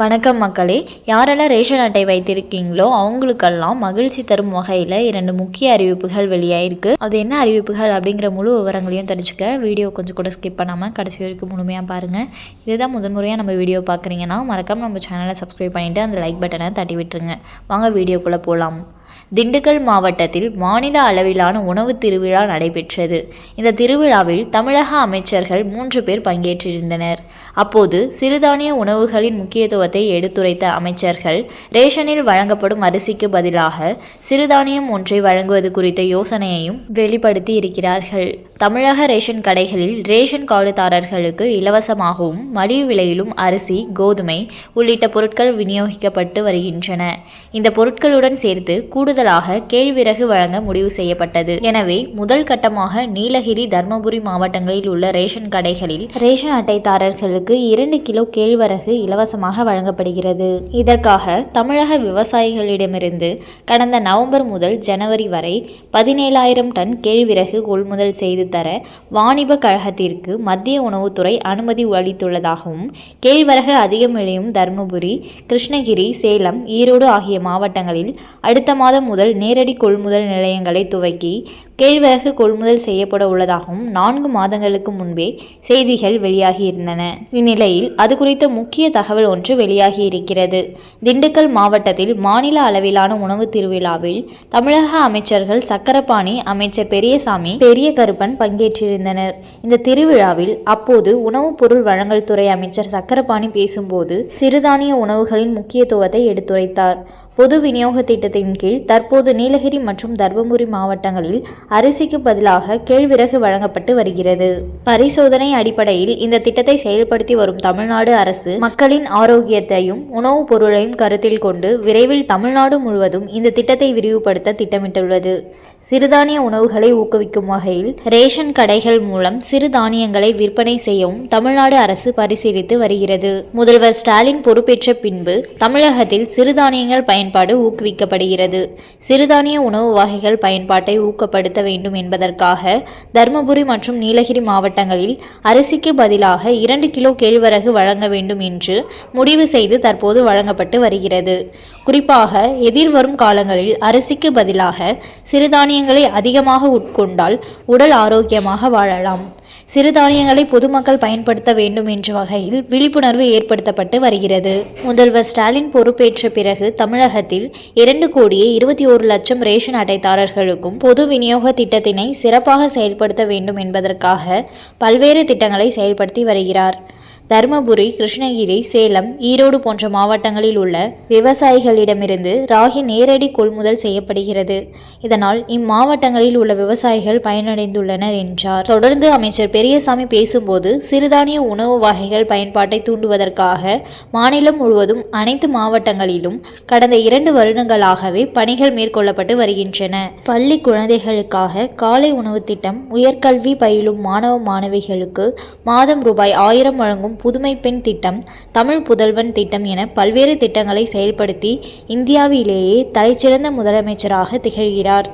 வணக்கம் மக்களே. யாரெல்லாம் ரேஷன் அட்டை வைத்திருக்கீங்களோ அவங்களுக்கெல்லாம் மகிழ்ச்சி தரும் வகையில் இரண்டு முக்கிய அறிவிப்புகள் வெளியாயிருக்கு. அது என்ன அறிவிப்புகள் அப்படிங்கிற முழு விவரங்களையும் தெரிஞ்சுக்க வீடியோ கொஞ்சம் கூட ஸ்கிப் பண்ணாமல் கடைசி வரைக்கும் முழுமையாக பாருங்கள் இதுதான் முதன்முறையாக நம்ம வீடியோ பார்க்குறீங்கன்னா மறக்காமல் நம்ம சேனலை சப்ஸ்கிரைப் பண்ணிவிட்டு அந்த லைக் பட்டனை தட்டி விட்டுருங்க. வாங்க வீடியோக்குள்ளே போகலாம் திண்டுக்கல் மாவட்டத்தில் மாநில அளவிலான உணவு திருவிழா நடைபெற்றது. இந்த திருவிழாவில் தமிழக அமைச்சர்கள் மூன்று பேர் பங்கேற்றிருந்தனர். அப்போது சிறுதானிய உணவுகளின் முக்கியத்துவத்தை எடுத்துரைத்த அமைச்சர்கள் ரேஷனில் வழங்கப்படும் அரிசிக்கு பதிலாக சிறுதானியம் ஒன்றை வழங்குவது குறித்த யோசனையையும் வெளிப்படுத்தி இருக்கிறார்கள். தமிழக ரேஷன் கடைகளில் ரேஷன் கார்டுதாரர்களுக்கு இலவசமாகவும் மலிவு விலையிலும் அரிசி கோதுமை உள்ளிட்ட பொருட்கள் விநியோகிக்கப்பட்டு வருகின்றன. இந்த பொருட்களுடன் சேர்த்து கூடுதலாக கேழ்விறகு வழங்க முடிவு செய்யப்பட்டது. எனவே முதல் கட்டமாக நீலகிரி தர்மபுரி மாவட்டங்களில் உள்ள ரேஷன் கடைகளில் ரேஷன் அட்டைதாரர்களுக்கு இரண்டு கிலோ கேழ்வரகு இலவசமாக வழங்கப்படுகிறது. இதற்காக தமிழக விவசாயிகளிடமிருந்து கடந்த நவம்பர் முதல் ஜனவரி வரை பதினேழாயிரம் டன் கேழ்விறகு கொள்முதல் செய்து தர வாணிப கழகத்திற்கு மத்திய உணவுத்துறை அனுமதி அளித்துள்ளதாகவும் கேழ்வரகு அதிகம் விளையும் தருமபுரி கிருஷ்ணகிரி சேலம் ஈரோடு ஆகிய மாவட்டங்களில் அடுத்த மாதம் முதல் நேரடி கொள்முதல் நிலையங்களை துவக்கி கேழ்வரகு கொள்முதல் செய்யப்பட உள்ளதாகவும் நான்கு மாதங்களுக்கு முன்பே செய்திகள் வெளியாகியிருந்தன இந்நிலையில் அது குறித்த முக்கிய தகவல் ஒன்று வெளியாகியிருக்கிறது திண்டுக்கல் மாவட்டத்தில் மாநில அளவிலான உணவு திருவிழாவில் தமிழக அமைச்சர்கள் சக்கரபாணி அமைச்சர் பெரியசாமி பெரிய கருப்பன் பங்கேற்றிருந்தனர். இந்த திருவிழாவில் அப்போது உணவுப் பொருள் வழங்கல் துறை அமைச்சர் சக்கரபாணி பேசும்போது சிறுதானிய உணவுகளின் முக்கியத்துவத்தை எடுத்துரைத்தார். பொது விநியோக திட்டத்தின் கீழ் தற்போது நீலகிரி மற்றும் தர்மபுரி மாவட்டங்களில் அரிசிக்கு பதிலாக கேழ்விறகு வழங்கப்பட்டு வருகிறது. பரிசோதனை அடிப்படையில் இந்த திட்டத்தை செயல்படுத்தி வரும் தமிழ்நாடு அரசு மக்களின் ஆரோக்கியத்தையும் உணவுப் பொருளையும் கருத்தில் கொண்டு விரைவில் தமிழ்நாடு முழுவதும் இந்த திட்டத்தை விரிவுபடுத்த திட்டமிட்டுள்ளது. சிறுதானிய உணவுகளை ஊக்குவிக்கும் வகையில் ரேஷன் கடைகள் மூலம் சிறுதானியங்களை விற்பனை செய்யவும் தமிழ்நாடு அரசு பரிசீலித்து வருகிறது. முதல்வர் ஸ்டாலின் பொறுப்பேற்ற பின்பு தமிழகத்தில் சிறுதானியங்கள் பயன் பயன்பாடு ஊக்குவிக்கப்படுகிறது. சிறுதானிய உணவு வகைகள் பயன்பாட்டை ஊக்கப்படுத்த வேண்டும் என்பதற்காக தருமபுரி மற்றும் நீலகிரி மாவட்டங்களில் அரிசிக்கு பதிலாக இரண்டு கிலோ கேழ்வரகு வழங்க வேண்டும் என்று முடிவு செய்து தற்போது வழங்கப்பட்டு வருகிறது. குறிப்பாக எதிர்வரும் காலங்களில் அரிசிக்கு பதிலாக சிறுதானியங்களை அதிகமாக உட்கொண்டால் உடல் ஆரோக்கியமாக வாழலாம். சிறுதானியங்களை பொதுமக்கள் பயன்படுத்த வேண்டும் என்ற வகையில் விழிப்புணர்வு ஏற்படுத்தப்பட்டு வருகிறது. முதல்வர் ஸ்டாலின் பொறுப்பேற்ற பிறகு தமிழகத்தில் இரண்டு கோடியே இருபத்தி ஒரு லட்சம் ரேஷன் அட்டைதாரர்களுக்கும் பொது விநியோக திட்டத்தினை சிறப்பாக செயல்படுத்த வேண்டும் என்பதற்காக பல்வேறு திட்டங்களை செயல்படுத்தி வருகிறார். தருமபுரி கிருஷ்ணகிரி சேலம் ஈரோடு போன்ற மாவட்டங்களில் உள்ள விவசாயிகளிடமிருந்து ராகி நேரடி கொள்முதல் செய்யப்படுகிறது. இதனால் இம்மாவட்டங்களில் உள்ள விவசாயிகள் பயனடைந்துள்ளனர் என்றார். தொடர்ந்து அமைச்சர் பெரியசாமி பேசும்போது சிறுதானிய உணவு வகைகள் பயன்பாட்டை தூண்டுவதற்காக மாநிலம் முழுவதும் அனைத்து மாவட்டங்களிலும் கடந்த இரண்டு வருடங்களாகவே பணிகள் மேற்கொள்ளப்பட்டு வருகின்றன. பள்ளி குழந்தைகளுக்காக காலை உணவு திட்டம் உயர்கல்வி பயிலும் மாணவ மாணவிகளுக்கு மாதம் ரூபாய் ஆயிரம் வழங்கும் புதுமை பெண் திட்டம் தமிழ் புதல்வன் திட்டம் என பல்வேறு திட்டங்களை செயல்படுத்தி இந்தியாவிலேயே தலைச்சிறந்த முதலமைச்சராக திகழ்கிறார்.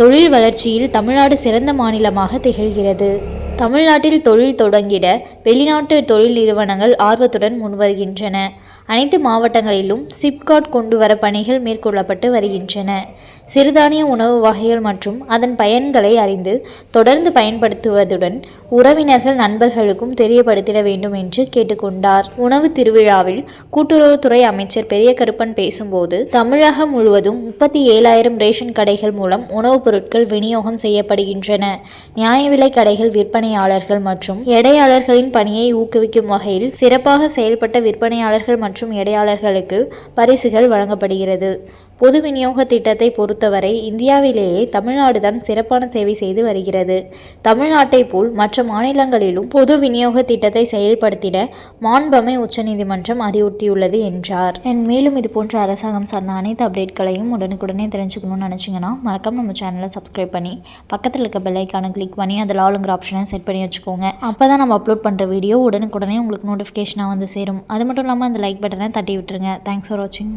தொழில் வளர்ச்சியில் தமிழ்நாடு சிறந்த மாநிலமாக திகழ்கிறது. தமிழ்நாட்டில் தொழில் தொடங்கிட வெளிநாட்டு தொழில் நிறுவனங்கள் ஆர்வத்துடன் முன்வருகின்றன. அனைத்து மாவட்டங்களிலும் சிப்காட் கொண்டு வர பணிகள் மேற்கொள்ளப்பட்டு வருகின்றன. சிறுதானிய உணவு வகைகள் மற்றும் அதன் பயன்களை அறிந்து தொடர்ந்து பயன்படுத்துவதுடன் உறவினர்கள் நண்பர்களுக்கும் தெரியப்படுத்திட வேண்டும் என்று கேட்டுக்கொண்டார். உணவு திருவிழாவில் கூட்டுறவுத்துறை அமைச்சர் பெரிய கருப்பன் பேசும்போது தமிழகம் முழுவதும் முப்பத்தி ஏழாயிரம் ரேஷன் கடைகள் மூலம் உணவுப் பொருட்கள் விநியோகம் செய்யப்படுகின்றன. நியாய விலை கடைகள் விற்பனை விற்பனையாளர்கள் மற்றும் எடையாளர்களின் பணியை ஊக்குவிக்கும் வகையில் சிறப்பாக செயல்பட்ட விற்பனையாளர்கள் மற்றும் எடையாளர்களுக்கு பரிசுகள் வழங்கப்படுகிறது. பொது விநியோக திட்டத்தை பொறுத்தவரை இந்தியாவிலேயே தமிழ்நாடுதான் சிறப்பான சேவை செய்து வருகிறது. தமிழ்நாட்டை போல் மற்ற மாநிலங்களிலும் பொது விநியோக திட்டத்தை செயல்படுத்திட மாண்பமை உச்சநீதிமன்றம் அறிவுறுத்தியுள்ளது என்றார். என் மேலும் இது போன்ற அரசாங்கம் சார்ந்த அனைத்து அப்டேட்களையும் உடனுக்குடனே தெரிஞ்சுக்கணும்னு நினச்சிங்கன்னா மறக்காம நம்ம சேனலை சப்ஸ்கிரைப் பண்ணி பக்கத்தில் இருக்க பெல்லைக்கான கிளிக் பண்ணி அதில் ஆளுங்கிற ஆப்ஷனை செட் பண்ணி வச்சுக்கோங்க. அப்போ தான் நம்ம அப்லோட் பண்ணுற வீடியோ உடனுக்குடனே உங்களுக்கு நோட்டிஃபிகேஷனாக வந்து சேரும். அது மட்டும் இல்லாமல் அந்த லைக் பட்டனை தட்டி விட்டுருங்க. தேங்க்ஸ் ஃபார் வாட்சிங்